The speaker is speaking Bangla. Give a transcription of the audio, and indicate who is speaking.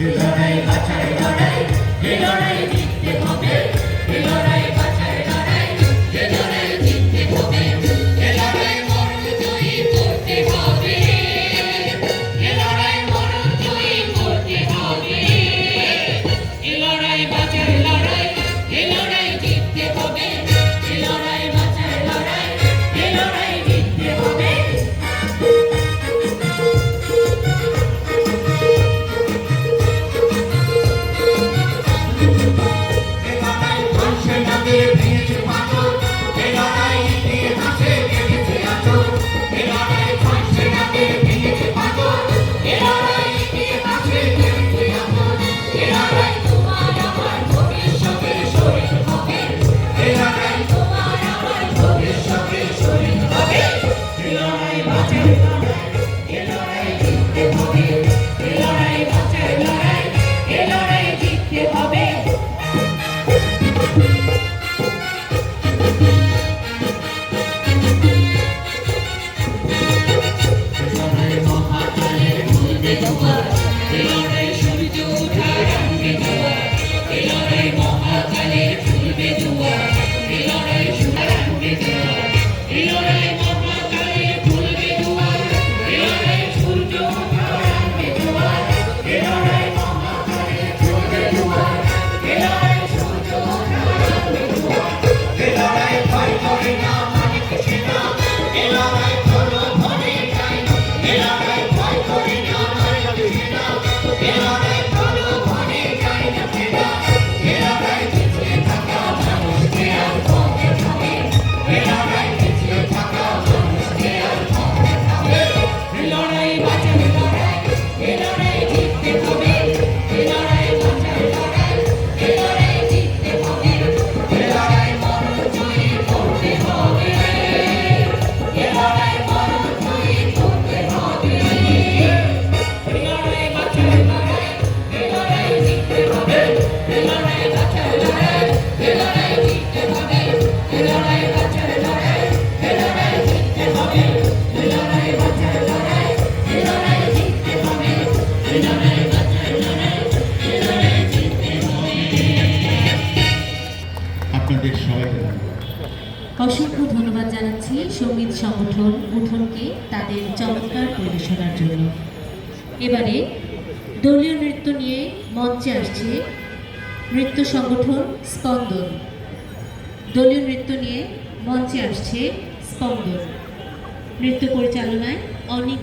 Speaker 1: Yeah. Happy birthday. রঙে সূর্য ওঠা রঙে
Speaker 2: আপনাদের সবাইকে
Speaker 3: অসংখ্য ধন্যবাদ জানাচ্ছি সংগীত সংগঠন উঠনকে তাদের চমৎকার পরিবেশনার জন্য। এবারে দলীয় নৃত্য নিয়ে মঞ্চে আসছে নৃত্য সংগঠন স্পন্দন। দলীয় নৃত্য নিয়ে মঞ্চে আসছে স্পন্দন। নৃত্য পরিচালনায় অনেক